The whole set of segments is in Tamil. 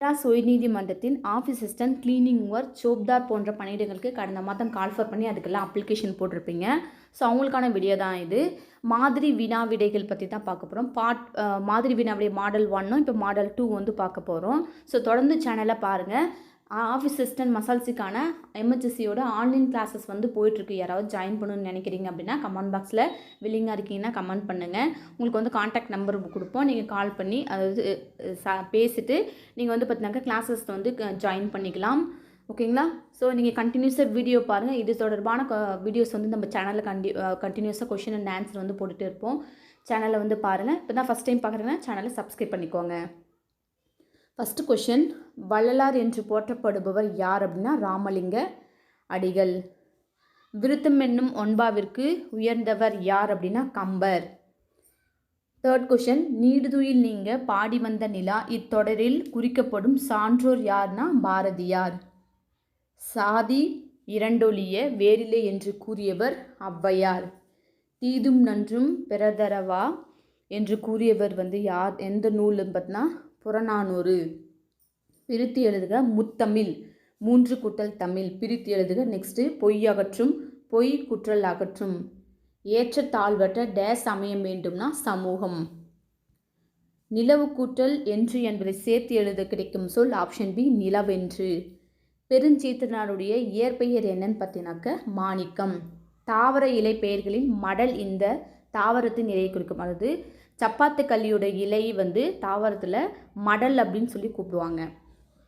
மெட்ராஸ் உயர்நீதிமன்றத்தின் ஆஃபீஸ் அசிஸ்டன்ட் கிளீனிங் ஒர்க் சோப்தார் போன்ற பணியிடங்களுக்கு கடந்த மாதம் கால்ஃபர் பண்ணி அதுக்கெல்லாம் அப்ளிகேஷன் போட்டிருப்பீங்க. ஸோ அவங்களுக்கான வீடியோ தான் இது. மாதிரி வினா விடைகள் பற்றி தான் பார்க்க போகிறோம் பார்ட் மாதிரி வினா விடை மாடல் ஒன்னும் இப்போ மாடல் டூ வந்து பார்க்க போகிறோம் ஸோ தொடர்ந்து சேனலை பாருங்கள் ஆஃபீஸ் அசிஸ்டன்ட் மசால்ஸுக்கான எம்ஹெச்எஸ்சியோட ஆன்லைன் கிளாஸஸ் வந்து போயிட்டுருக்கு. யாராவது ஜாயின் பண்ணணும்னு நினைக்கிறீங்க அப்படின்னா கமெண்ட் பாக்ஸில் வில்லிங்காக இருக்கீங்கன்னா கமெண்ட் பண்ணுங்கள் உங்களுக்கு வந்து காண்டாக்ட் நம்பர் கொடுப்போம். நீங்கள் கால் பண்ணி அதாவது பேசிட்டு நீங்கள் வந்து பார்த்தீங்கன்னாக்கா கிளாஸஸ் வந்து ஜாயின் பண்ணிக்கலாம். ஓகேங்களா? ஸோ நீங்கள் கண்டினியூஸாக வீடியோ பாருங்கள் இது தொடர்பான வீடியோஸ் வந்து நம்ம சேனலில் கண்டி கண்டினியூஸாக கொஷின் அண்ட் ஆன்சர் வந்து போட்டுகிட்டு இருப்போம். சேனலை வந்து பாருங்கள் இப்போ தான் ஃபஸ்ட் டைம் பார்க்குறீங்கன்னா சேனலை சப்ஸ்கிரைப் பண்ணிக்கோங்க. ஃபஸ்ட்டு கொஷின் வள்ளலார் என்று போற்றப்படுபவர் யார் அப்படின்னா ராமலிங்க அடிகள். விருத்தம் என்னும் ஒன்பாவிற்கு உயர்ந்தவர் யார் அப்படின்னா கம்பர். தேர்ட் கொஷின் நீடுதுயில் நீங்க பாடி வந்த நிலா இத்தொடரில் குறிக்கப்படும் சான்றோர் யார்னா பாரதியார். சாதி இரண்டொழிய வேறில்லை என்று கூறியவர் ஔவையார். தீதும் நன்றும் பிறதரவா என்று கூறியவர் வந்து யார்? எந்த நூல் பார்த்தீங்கன்னா புறநானூறு. பிரித்து எழுதுக முத்தமிழ். மூன்று குட்டல் தமிழ். பிரித்து எழுதுக நெக்ஸ்ட்டு பொய் அகற்றும் பொய் குற்றல் அகற்றும். ஏற்ற தாழ்வற்ற டேஸ் அமைய வேண்டும்னா சமூகம். நிலவு கூட்டல் என்று என்பதை சேர்த்து எழுத கிடைக்கும் சொல் ஆப்ஷன் பி நிலவென்று. பெருஞ்சீத்தனாருடைய இயற்பெயர் என்னன்னு பார்த்தீங்கன்னாக்க மாணிக்கம். தாவர இலை பெயர்களில் மடல் இந்த தாவரத்தின் இலையை குறிக்கும் அதாவது சப்பாத்து கல்லியோட இலை வந்து தாவரத்தில் மடல் அப்படின்னு சொல்லி கூப்பிடுவாங்க.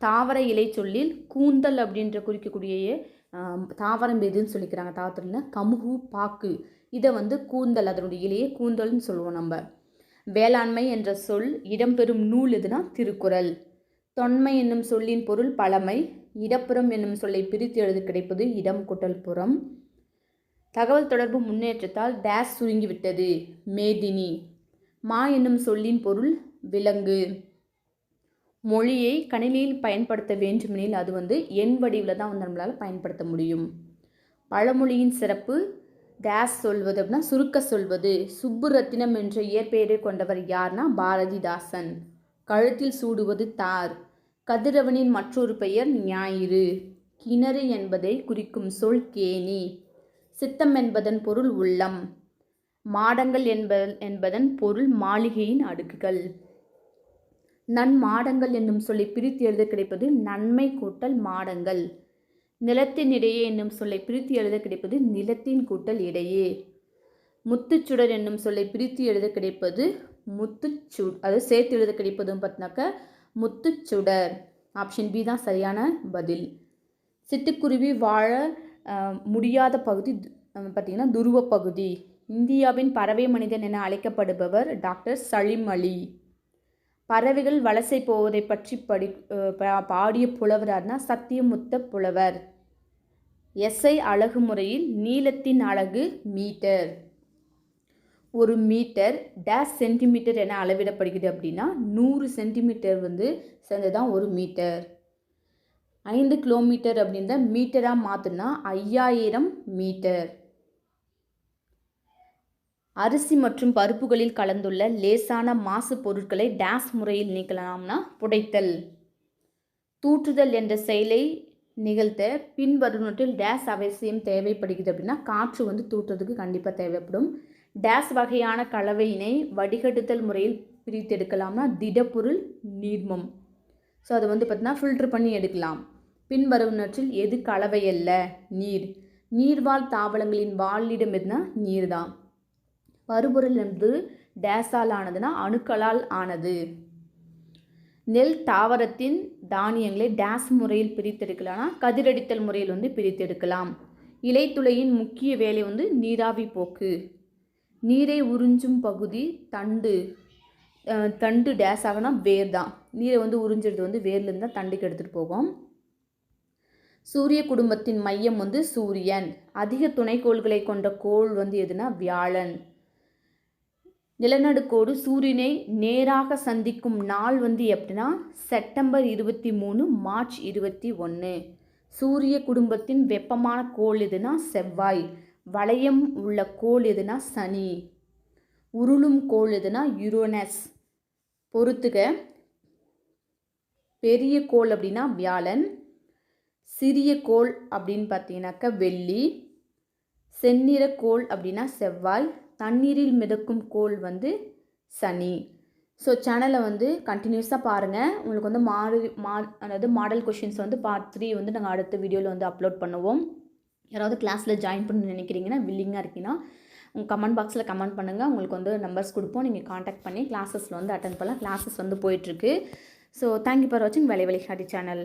தாவர இலை சொல்லில் கூந்தல் அப்படின்ற குறிக்கக்கூடிய தாவரம் எதுன்னு சொல்லிக்கிறாங்க. தாவரத்தில் கமுகு பாக்கு. இதை வந்து கூந்தல் அதனுடைய இலையை கூந்தல்னு சொல்லுவோம் நம்ம. வேளாண்மை என்ற சொல் இடம்பெறும் நூல் எதுனா திருக்குறள். தொன்மை என்னும் சொல்லின் பொருள் பழமை. இடப்புறம் என்னும் சொல்லை பிரித்து எழுது கிடைப்பது இடம் குட்டல் புறம். தகவல் தொடர்பு முன்னேற்றத்தால் டேஸ் சுருங்கிவிட்டது. மேதினி. மா என்னும் சொல்லின் பொருள் விலங்கு. மொழியை கணினியில் பயன்படுத்த வேண்டுமெனில் அது வந்து எண் வடிவில் தான் வந்து நம்மளால் பயன்படுத்த முடியும். பழமொழியின் சிறப்பு டேஸ் சொல்வது அப்படின்னா சுருக்க சொல்வது. சுப்புரத்தினம் என்ற இயற்பெயரை கொண்டவர் யார்னா பாரதிதாசன். கழுத்தில் சூடுவது தார். கதிரவனின் மற்றொரு பெயர் ஞாயிறு. கிணறு என்பதை குறிக்கும் சொல் கேணி. சித்தம் என்பதன் பொருள் உள்ளம். மாடங்கள் என்ப என்பதன் பொருள் மாளிகையின் அடுக்குகள். நன்மாடங்கள் என்னும் சொல்லை பிரித்து எழுத கிடைப்பது நன்மை கூட்டல் மாடங்கள். நிலத்தின் இடையே என்னும் சொல்லை பிரித்து எழுத கிடைப்பது நிலத்தின் கூட்டல் இடையே. முத்துச்சுடர் என்னும் சொல்லை பிரித்து எழுத கிடைப்பது முத்துச்சு அது சேர்த்து எழுத கிடைப்பதும் பார்த்தினாக்க முத்துச்சுடர் ஆப்ஷன் பி தான் சரியான பதில். சிட்டுக்குருவி வாழ முடியாத பகுதி பார்த்திங்கன்னா துருவ பகுதி. இந்தியாவின் பறவை மனிதன் என அழைக்கப்படுபவர் டாக்டர் சலீம் அலி. பறவைகள் வலசை போவதை பற்றி படி பா- பாடிய புலவரார்னா சத்தியமுத்த புலவர். எஸ்ஐ அழகு முறையில் நீளத்தின் அழகு மீட்டர். ஒரு மீட்டர் டேஷ் சென்டிமீட்டர் என அளவிடப்படுகிறது அப்படின்னா நூறு சென்டிமீட்டர் வந்து சேர்ந்ததான் ஒரு மீட்டர். ஐந்து கிலோமீட்டர் அப்படின்ற மீட்டராக மாற்றினா ஐயாயிரம் மீட்டர். அரிசி மற்றும் பருப்புகளில் கலந்துள்ள லேசான மாசு பொருட்களை டேஸ் முறையில் நீக்கலாம்னா புடைத்தல். தூற்றுதல் என்ற செயலை நிகழ்த்த பின்வருவனற்றில் டேஸ் அவசியம் தேவைப்படுகிறது அப்படின்னா காற்று வந்து தூற்றுறதுக்கு கண்டிப்பாக தேவைப்படும். டேஸ் வகையான கலவையினை வடிகட்டுதல் முறையில் பிரித்து எடுக்கலாம்னா திடப்பொருள் நீர்மம். ஸோ அதை வந்து பார்த்தீங்கன்னா ஃபில்டர் பண்ணி எடுக்கலாம். பின்வருவனற்றில் எது கலவையல்ல நீர். நீர்வாழ் தாவரங்களின் வாழிடம் எதுனா நீர் தான் பருப்பொருள் என்பது டேஸால் ஆனதுன்னா அணுக்களால் ஆனது. நெல் தாவரத்தின் தானியங்களை டேஸ் முறையில் பிரித்தெடுக்கலாம்னா கதிரடித்தல் முறையில் வந்து பிரித்தெடுக்கலாம். இலைத்துளையின் முக்கிய வேலை வந்து நீராவி போக்கு. நீரை உறிஞ்சும் பகுதி தண்டு. தண்டு டேஸ் ஆகனா வேர் தான் நீரை வந்து உறிஞ்சிறது வந்து வேர்லேருந்து தான் தண்டுக்கு எடுத்துகிட்டு போகும் சூரிய குடும்பத்தின் மையம் வந்து சூரியன். அதிக துணைக்கோள்களை கொண்ட கோள் வந்து எதுனா வியாழன். நிலநடுக்கோடு சூரியனை நேராக சந்திக்கும் நாள் வந்து எப்படின்னா செப்டம்பர் இருபத்தி மூணு மார்ச் இருபத்தி ஒன்று. சூரிய குடும்பத்தின் வெப்பமான கோள் எதுனா செவ்வாய். வளையம் உள்ள கோள் எதுனா சனி. உருளும் கோள் எதுனா யுரோனஸ். பொறுத்துக பெரிய கோள் அப்படின்னா வியாழன் சிறிய கோள் அப்படின்னு பார்த்தீங்கன்னாக்கா வெள்ளி செந்நிற கோள் அப்படின்னா செவ்வாய் தண்ணீரில் மிதக்கும் கோள் வந்து சனி. ஸோ சேனலை வந்து கண்டினியூஸாக பாருங்கள் உங்களுக்கு வந்து மாடல் மா அதாவது மாடல் கொஷின்ஸ் வந்து பார்ட் த்ரீ வந்து நாங்கள் அடுத்த வீடியோவில் வந்து அப்லோட் பண்ணுவோம். யாராவது கிளாஸில் ஜாயின் பண்ண நினைக்கிறீங்கன்னா வில்லிங்காக இருக்கீங்கன்னா உங்கள் கமெண்ட் பாக்ஸில் கமெண்ட் பண்ணுங்கள் உங்களுக்கு வந்து நம்பர்ஸ் கொடுப்போம். நீங்கள் காண்டாக்ட் பண்ணி கிளாஸஸில் வந்து அட்டன் பண்ணலாம். கிளாஸஸ் வந்து போயிட்டுருக்கு ஸோ தேங்க்யூ ஃபார் வாட்சிங் வேலை வழிகாட்டி சேனல்